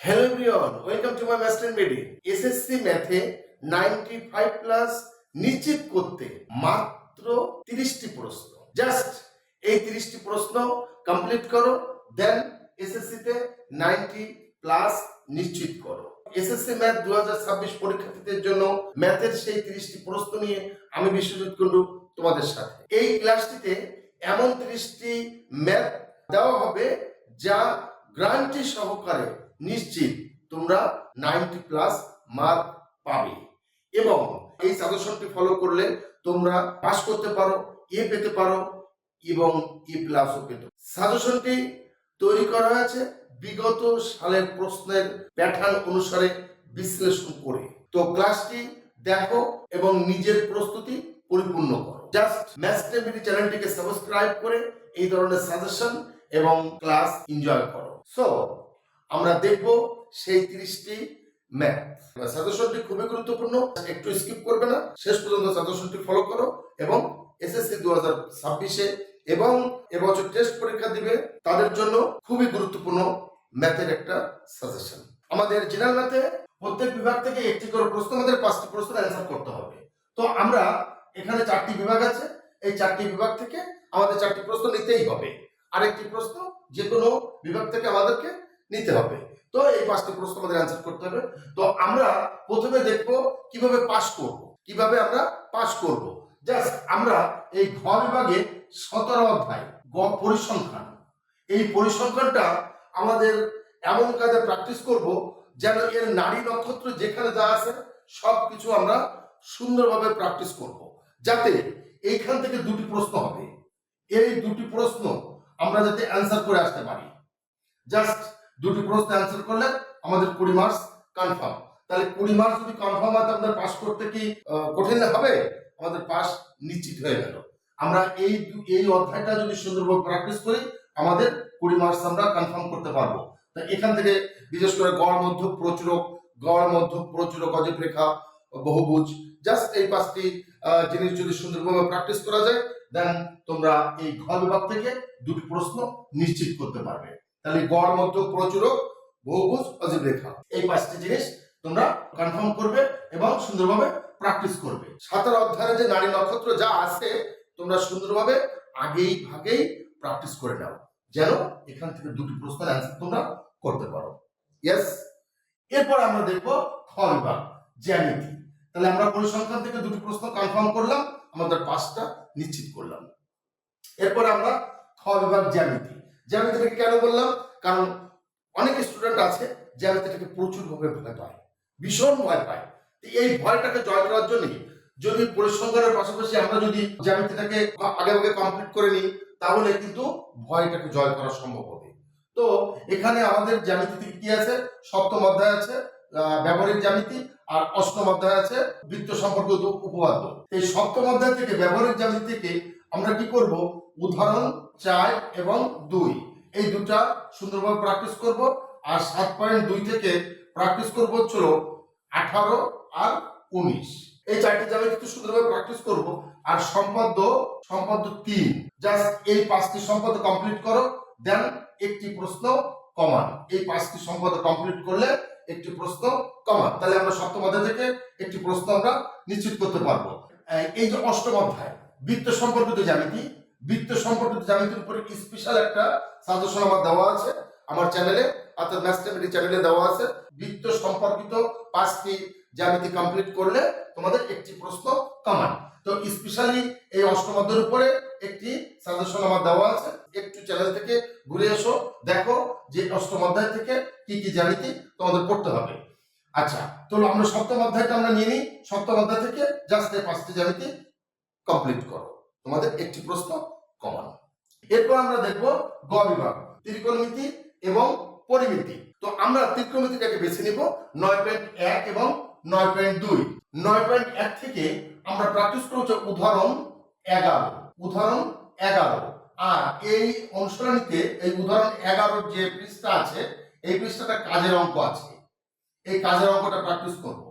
Hello everyone welcome to my master মেডি SSC ম্যাথে 95 plus নিশ্চিত করতে মাত্র 30টি প্রশ্ন। জাস্ট এই 30টি প্রশ্ন কমপ্লিট করো দেন এসএসসি তে 90 প্লাস নিশ্চিত করো। এসএসসি ম্যাথ 2026 পরীক্ষার্থীদের জন্য ম্যাথের সেই 30টি প্রশ্ন নিয়ে আমি বিশ্বজিৎ কুন্ডু তোমাদের সাথে। এই ক্লাসটিতে এমন 30টি ম্যাথ দেওয়া হবে যা গ্রান্টি সহকারে নিশ্চিত তোমরা নাইনটি প্লাস মার্ক পাবে। এবং এই সাজেশনটি ফলো করলে তোমরা পাস করতে পারো এ পেতে পারো এবং ই প্লাসও পেতে সাজেশনটি তৈরি করা হয়েছে বিগত সালের প্রশ্নের প্যাটার্ন অনুসারে বিশ্লেষণ করে। তো ক্লাসটি দেখো এবং নিজের প্রস্তুতি পরিপূর্ণ করো। জাস্ট ম্যাথ চ্যানেলটিকে সাবস্ক্রাইব করে এই ধরনের সাজেশন এবং ক্লাস এনজয় করো। সো আমরা দেখব সেই তিরিশটি ম্যাথ সাজেশনটি খুবই গুরুত্বপূর্ণ, একটু স্কিপ করবে না। শেষ পর্যন্ত সাজেশনটি ফলো করো এবং এসএসসি দু হাজার ছাব্বিশে এবং এবছর টেস্ট পরীক্ষা দিবে, তাদের জন্য খুবই গুরুত্বপূর্ণ ম্যাথের একটা সাজেশন আমাদের জেনারেল ম্যাথে প্রত্যেক বিভাগ থেকে একটি করে প্রশ্ন, আমাদের পাঁচটি প্রশ্ন অ্যান্সার করতে হবে। তো আমরা এখানে চারটি বিভাগ আছে, এই চারটি বিভাগ থেকে আমাদের চারটি প্রশ্ন নিতেই হবে। আরেকটি প্রশ্ন যে কোনো বিভাগ থেকে আমাদেরকে নিতে হবে। তো এই পাঁচটি প্রশ্ন আমাদের অ্যান্সার করতে হবে। তো আমরা প্রথমে দেখব কীভাবে পাস করব, কীভাবে আমরা পাস করব। জাস্ট আমরা এই ঘ বিভাগে সতেরো অধ্যায়, গ পরিসংখ্যান। এই পরিসংখ্যানটা আমাদের এমন কাজে প্র্যাকটিস করব যেন এর নারী নক্ষত্র যেখানে যা আছে সব কিছু আমরা সুন্দরভাবে প্র্যাকটিস করব। যাতে এইখান থেকে দুটি প্রশ্ন হবে। এই দুটি প্রশ্ন আমরা যাতে অ্যান্সার করে আসতে পারি। জাস্ট দুটি প্রশ্ন অ্যান্সার করলে আমাদের কুড়ি মার্কস কনফার্ম তাহলে কুড়ি মার্কস যদি কনফার্ম হয় আমাদের পাস করতে কি কঠিন হবে? আমাদের পাস নিশ্চিত হয়ে গেল। আমরা এই এই অধ্যায়টা যদি সুন্দরভাবে প্র্যাকটিস করি, আমাদের কুড়ি মার্কস আমরা কনফার্ম করতে পারব। তা এখান থেকে বিশেষ করে গড়, মধ্য, প্রচুরক, গড়, মধ্য, প্রচুরক অজীব রেখা, বহুভুজ জাস্ট এই পাঁচটি জিনিস যদি সুন্দরভাবে প্র্যাকটিস করা যায় দেন তোমরা এই ঘ বিভাগ থেকে দুটি প্রশ্ন নিশ্চিত করতে পারবে। তাহলে গড় মধ্য প্রচুরক, বহুভুজ অজীব রেখা এই পাঁচটি জিনিস তোমরা কনফার্ম করবে এবং সুন্দরভাবে প্র্যাকটিস করবে। সাঁতার অধ্যায়ে যে নারী নক্ষত্র যা আছে, তোমরা সুন্দরভাবে আগেই ভাগেই প্র্যাকটিস করে নাও। যেন এখান থেকে দুটি প্রশ্নের অ্যান্সার তোমরা করতে পারো। ইয়েস এরপর আমরা দেখব খ বিভাগ, জ্যামিতি। তাহলে আমরা পরিসংখ্যান থেকে দুটি প্রশ্ন কনফার্ম করলাম, আমাদের পাঁচটা নিশ্চিত করলাম। এরপর আমরা খ বিভাগ, জ্যামিতি। জ্যামিতিটাকে কেন বললাম? কারণ অনেক স্টুডেন্ট আছে জ্যামিতিটাকে প্রচুর ভাবে ভয় পায়, ভীষণ ভয় পায়। এই ভয়টাকে জয় করার জন্য যদি পরিসংখ্যানের পাশাপাশি আমরা যদি জ্যামিতিটাকে আগে আগে কমপ্লিট করে নিই, তাহলে কিন্তু ভয়টাকে জয় করা সম্ভব হবে। তো এখানে আমাদের জ্যামিতিতে কি আছে? সপ্তম অধ্যায় আছে ব্যবহারিক জ্যামিতি আর অষ্টম অধ্যায় আছে, বৃত্ত সম্পর্কিত উপপাদ্য। এই সপ্তম অধ্যায় থেকে ব্যবহারিক জ্যামিতি থেকে আমরা কি করব? উদাহরণ চার এবং দুই। এই দুটা সুন্দরভাবে প্র্যাকটিস করব। আর সাত পয়েন্ট দুই থেকে প্র্যাকটিস করব হচ্ছিল আঠারো আর উনিশ। এই চারটি জায়গায় কিন্তু সুন্দরভাবে প্র্যাকটিস করব। আর সম্পাদ্য সম্পাদ্য তিন। জাস্ট এই পাঁচটি সম্পাদ্য কমপ্লিট করো দেন একটি প্রশ্ন কমান এই পাঁচটি সম্পাদ্য কমপ্লিট করলে একটি প্রশ্ন কমান তাহলে আমরা সপ্তম অধ্যায় থেকে একটি প্রশ্ন আমরা নিশ্চিত করতে পারব। এই যে অষ্টম অধ্যায়, বৃত্ত সম্পর্কিত জ্যামিতি বৃত্ত সম্পর্কিত জ্যামিতির উপরে কি স্পেশাল একটা সাজেশন আমার দেওয়া আছে। আমার চ্যানেলে অর্থাৎ ম্যাথমেটিক চ্যানেলে দেওয়া আছে। বৃত্ত সম্পর্কিত পাঁচটি জ্যামিতি কমপ্লিট করলে তোমাদের একটি প্রশ্ন কমান তো স্পেশালি এই অষ্টম অধ্যায়ের উপরে একটি সাজেশন আমার দেওয়া আছে। একটু চ্যানেল থেকে ঘুরে এসো, দেখো যে অষ্টম অধ্যায় থেকে কি কি জ্যামিতি তোমাদের পড়তে হবে। আচ্ছা তো আমরা সপ্তম অধ্যায়টা আমরা নিয়ে নিই। সপ্তম অধ্যায় থেকে জাস্ট এই পাঁচটি জ্যামিতি কমপ্লিট করো। তোমাদের একটি প্রশ্ন কমান। এরপর আমরা দেখব গ বিভাগ, ত্রিকোণমিতি এবং পরিমিতি। তো আমরা ত্রিকোণমিতিটাকে বেছে নিব নয় পয়েন্ট এক এবং নয় পয়েন্ট দুই। নয় পয়েন্ট এক থেকে আমরা প্র্যাকটিস করছি উদাহরণ এগারো উদাহরণ এগারো। আর এই অনুশীলনীতে এই উদাহরণ এগারোর যে পৃষ্ঠা আছে, এই পৃষ্ঠাটা কাজের অঙ্ক আছে। এই কাজের অঙ্কটা প্র্যাকটিস করব।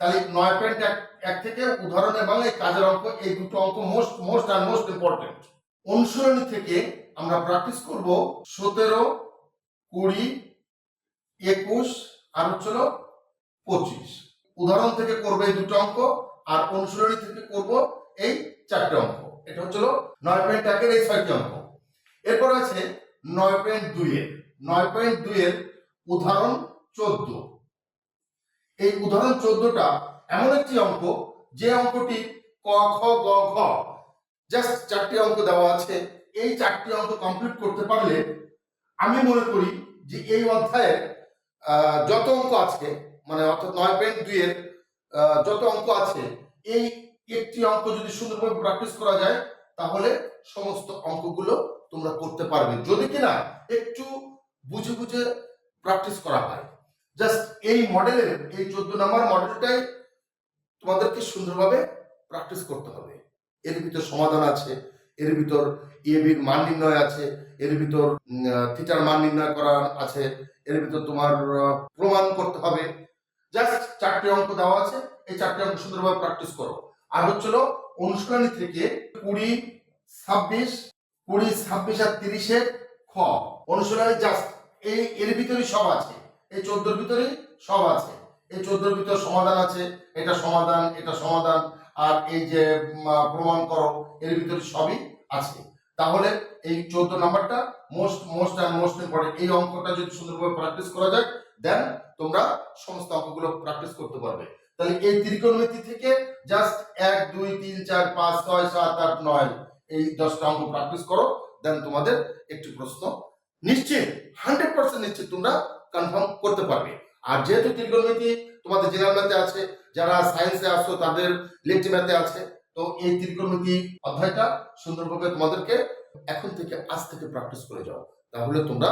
তাহলে নয় পয়েন্ট এক থেকে উদাহরণ এবং এই কাজের অঙ্ক, এই দুটো অঙ্ক মোস্ট মোস্ট আর মোস্ট ইম্পর্টেন্ট অনুশীলনী থেকে আমরা প্র্যাকটিস করব সতেরো, কুড়ি, একুশ আর হচ্ছিল পঁচিশ। উদাহরণ থেকে করবে এই দুটো অঙ্ক আর অনুশীলনী থেকে করব এই চারটে অঙ্ক। এটা হচ্ছিল নয় পয়েন্ট একের এই ছয়টি অঙ্ক। এরপর আছে নয় পয়েন্ট দুইয়ের। নয় পয়েন্ট দুইয়ের উদাহরণ চোদ্দ। এই উদাহরণ চোদ্দটা এমন একটি অঙ্ক, যে অঙ্কটি ক, খ, গ, ঘ জাস্ট চারটি অঙ্ক দেওয়া আছে, এই চারটি অঙ্ক কমপ্লিট করতে পারলে আমি মনে করি যে এই অধ্যায়ের যত অঙ্ক আছে মানে অর্থাৎ নয় পয়েন্ট দুইয়ের যত অঙ্ক আছে, এই একটি অঙ্ক যদি সুন্দরভাবে প্র্যাকটিস করা যায়, তাহলে সমস্ত অঙ্কগুলো তোমরা করতে পারবে। যদি কিনা একটু বুঝে বুঝে প্র্যাকটিস করা হয়। জাস্ট এই মডেলের এই চোদ্দ নম্বর মডেলটাই তোমাদেরকে সুন্দরভাবে প্র্যাকটিস করতে হবে। এর ভিতর সমাধান আছে, এর ভিতর এবির মান নির্ণয় আছে, এর ভিতর থিটার মান নির্ণয় করা আছে, এর ভিতর তোমার প্রমাণ করতে হবে। জাস্ট চারটে অঙ্ক দেওয়া আছে, এই চারটে অঙ্ক সুন্দরভাবে প্র্যাকটিস করো। আর হচ্ছিল অনুষ্কানী থেকে কুড়ি, ছাব্বিশ কুড়ি, ছাব্বিশ আর তিরিশের খ। অনুশীলনী জাস্ট এই, এর ভিতরেই সব আছে। এই চোদ্দোর ভিতরেই সব আছে। এই চোদ্দোর ভিতর সমাধান আছে, এটা সমাধান এটা সমাধান, আর এই যে প্রমাণ করো, এর ভিতরে সবই আছে। তাহলে এই চোদ্দ নাম্বারটা most most and most important এই অঙ্কটা যদি সুন্দরভাবে প্র্যাকটিস করা যায় দেন তোমরা সমস্ত অঙ্কগুলো প্র্যাকটিস করতে পারবে। তাহলে এই ত্রিকোণমিতি থেকে জাস্ট এক, দুই, তিন, চার, পাঁচ, ছয়, সাত, আট, নয়, এই দশটা অঙ্ক প্র্যাকটিস করো দেন তোমাদের একটি প্রশ্ন নিশ্চিত হান্ড্রেড পার্সেন্ট নিশ্চিত তোমরা কনফার্ম করতে পারবে। আর যেহেতু ত্রিকোণমিতি তোমাদের জেনারেল ম্যাথে আছে, যারা সায়েন্সে আসো তাদের লেকটি ম্যাথে আছে, তো এই ত্রিকোণমিতি অধ্যায়টা সুন্দরভাবে তোমাদেরকে এখন থেকে আজ থেকে প্র্যাকটিস করে যাও। তাহলে তোমরা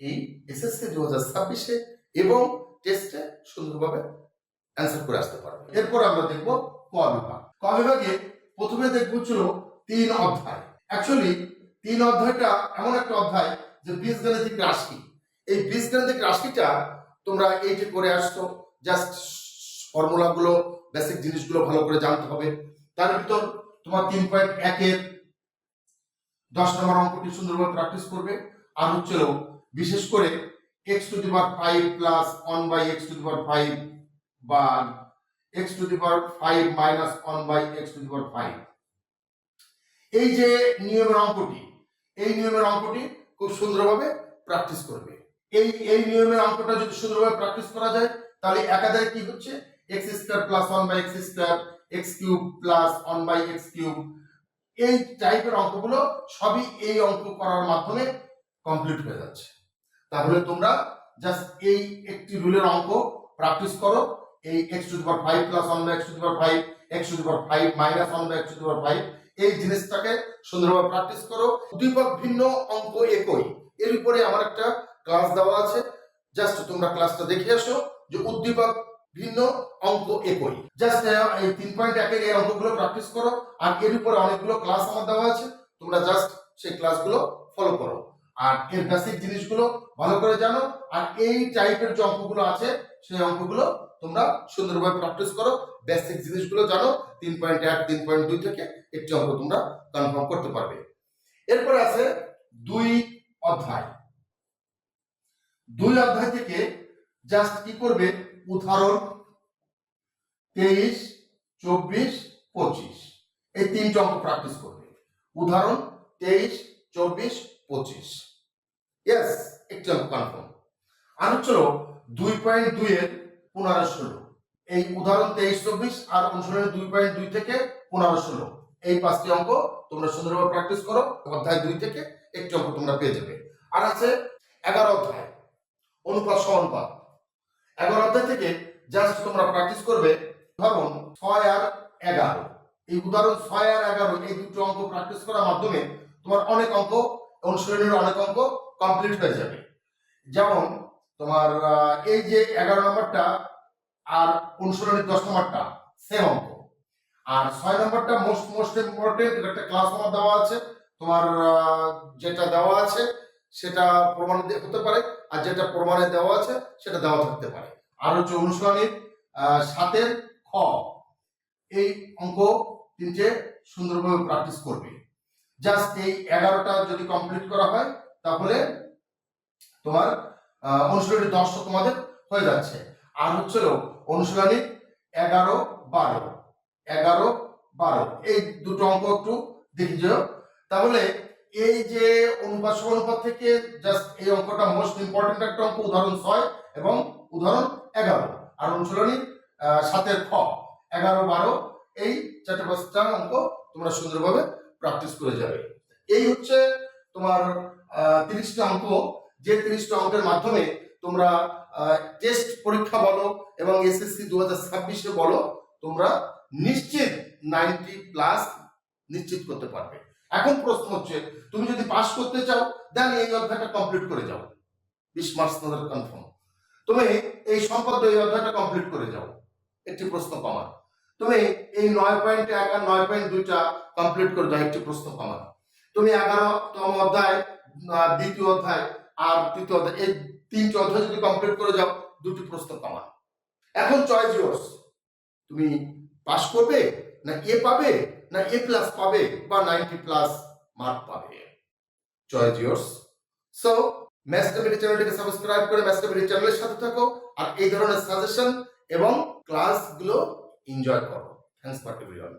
এই এসএসসি দু হাজার ছাব্বিশে এবং টেস্টে সুন্দরভাবে অ্যান্সার করে আসতে পারবে। এরপর আমরা দেখব ক বিভাগ। ক বিভাগে প্রথমে দেখব ছিল তিন অধ্যায়। অ্যাকচুয়ালি তিন অধ্যায়টা এমন একটা অধ্যায় যে বীজগাণিতিক রাশি। এই বীজগাণিতিক রাশিটা তোমরা এইটি করে আসছো জাস্ট ফর্মুলাগুলো বেসিক জিনিসগুলো ভালো করে জানতে হবে। তার ভিতর তোমার তিন পয়েন্ট একের দশ নম্বর অঙ্কটি সুন্দরভাবে প্র্যাকটিস করবে। আর হচ্ছিল বিশেষ করে x to the power five plus one by x to the power five বা x to the power five minus one by x to the power five এই যে নিয়মের অঙ্কটি, এই নিয়মের অঙ্কটি খুব সুন্দরভাবে প্র্যাকটিস করবে। এই এই নিয়মের অঙ্কটা যদি সুন্দরভাবে প্র্যাকটিস করা যায়, তাহলে একাধারে কি হচ্ছে? X square plus one by x square x cube plus one by x cube এই টাইপের অঙ্কগুলো সবই এই অঙ্ক করার মাধ্যমে কমপ্লিট হয়ে যাচ্ছে। তাহলে তোমরা জাস্ট এই একটি রুলের অঙ্ক প্র্যাকটিস করো। এই x to the power five plus one by x to the power five x to the power five minus one by x to the power five এই জিনিসটাকে সুন্দরভাবে প্র্যাকটিস করো। উদ্দীপক ভিন্ন অঙ্ক একই। এর উপরে আমার একটা ক্লাস দেওয়া আছে। জাস্ট তোমরা ক্লাসটা দেখে আসো যে উদ্দীপক ভিন্ন অঙ্ক একই। জাস্ট এই তিন পয়েন্ট একের এই অঙ্কগুলো প্র্যাকটিস করো। আর এর উপরে অনেকগুলো ক্লাস আমার দেওয়া আছে। তোমরা জাস্ট সেই ক্লাসগুলো ফলো করো। আর এর বেসিক জিনিসগুলো ভালো করে জানো। আর এই টাইপের যে অঙ্কগুলো আছে, সেই অঙ্কগুলো তোমরা সুন্দরভাবে প্র্যাকটিস করো। বেসিক জিনিসগুলো জানো। তিন পয়েন্ট এক, তিন পয়েন্ট দুই থেকে একটি অঙ্ক তোমরা কনফার্ম করতে পারবে। এরপরে আছে দুই অধ্যায়। দুই অধ্যায় থেকে জাস্ট কি করবে? উদাহরণ তেইশ, চব্বিশ, পঁচিশ। এই তিনটে অঙ্ক প্র্যাকটিস করবে। উদাহরণ তেইশ, চব্বিশ, পঁচিশ। ইয়েস একটি অঙ্ক কনফার্ম আর হচ্ছিল দুই পয়েন্ট দুই এর পনেরো ষোলো। এই উদাহরণ তেইশ, চব্বিশ আর অনুশীলনের দুই পয়েন্ট দুই থেকে পনেরো ষোলো। এই পাঁচটি অঙ্ক তোমরা সুন্দরভাবে প্র্যাকটিস করো। অধ্যায় দুই থেকে একটি অঙ্ক তোমরা পেয়ে যাবে। আর আছে এগারো অধ্যায়। অনুপাত সমানুপাত এগারো অধ্যায় থেকে জাস্ট তোমরা প্র্যাকটিস করবে ধরুন ছয় আর এগারো। এই উদাহরণ ছয় আর এগারো, এই দুটো অঙ্ক প্র্যাকটিস করার মাধ্যমে তোমার অনেক অঙ্ক অনুশীলনের অনেক অঙ্ক কমপ্লিট হয়ে যাবে। যেমন তোমার এই যে এগারো নম্বরটা আর অনুশীলনের দশ নম্বরটা সেম অঙ্ক। আর ছয় নম্বরটা মোস্ট মোস্ট ইম্পর্টেন্ট একটা ক্লাস আমার দেওয়া আছে। তোমার যেটা দেওয়া আছে সেটা প্রমাণ হতে পারে, আর যেটা প্রমাণে দেওয়া আছে, সেটা দেওয়া থাকতে পারে। আর হচ্ছে অনুশীলনীর সাতের খ। এই অঙ্ক তিনটে সুন্দরভাবে প্র্যাকটিস করবে। জাস্ট এই এগারোটা যদি কমপ্লিট করা হয়, তাহলে তোমার অনুশীলনী দশটা তোমাদের হয়ে যাচ্ছে। আর হচ্ছিল অনুশীলনী এগারো বারো। এগারো বারো। এই দুটো অঙ্ক একটু দেখি যাও। তাহলে এই যে অনুপাত অনুপাত থেকে জাস্ট এই অঙ্কটা মোস্ট ইম্পর্টেন্ট একটা অঙ্ক, উদাহরণ ছয় এবং উদাহরণ এগারো। আর অনুশীলনী সাতের খ। এগারো, বারো, এই চারটে পাঁচটা অঙ্ক তোমরা সুন্দরভাবে প্র্যাকটিস করে যাবে। এই হচ্ছে তোমার তিরিশটা অঙ্ক। যে তিরিশটা অঙ্কের মাধ্যমে তোমরা টেস্ট পরীক্ষা বলো এবং এসএসসি দু হাজার ছাব্বিশে বলো, তোমরা নিশ্চিত নাইনটি প্লাস নিশ্চিত করতে পারবে। এখন প্রশ্ন হচ্ছে, তুমি যদি পাস করতে চাও দেন এই অধ্যায়টা কমপ্লিট করে যাও। বিশ মার্চ তোমাদের কনফার্ম তুমি এই সম্পদ এই অধ্যায়টা কমপ্লিট করে যাও। একটি প্রশ্ন কমা তুমি এই নয় পয়েন্ট এক আর নয় পয়েন্ট দুইটা কমপ্লিট করে যাও, একটি প্রশ্ন কমা তুমি এগারোতম অধ্যায় দ্বিতীয় অধ্যায় আর তৃতীয় অধ্যায়, এই তিনটি অধ্যায় যদি কমপ্লিট করে যাও, দুটি প্রশ্ন কমা এখন চয়েস ইয়োর্স তুমি পাস করবে না এ পাবে? না এ প্লাস পাবে বা নাইনটি প্লাস মার্ক পাবে। চয়েস ইয়ার্স সো ম্যাথমেটিক্স চ্যানেলটিকে সাবস্ক্রাইব করে ম্যাথমেটিক্স চ্যানেলের সাথে থাকো আর এই ধরনের সাজেশন এবং ক্লাসগুলো এনজয় করো। Thanks for everyone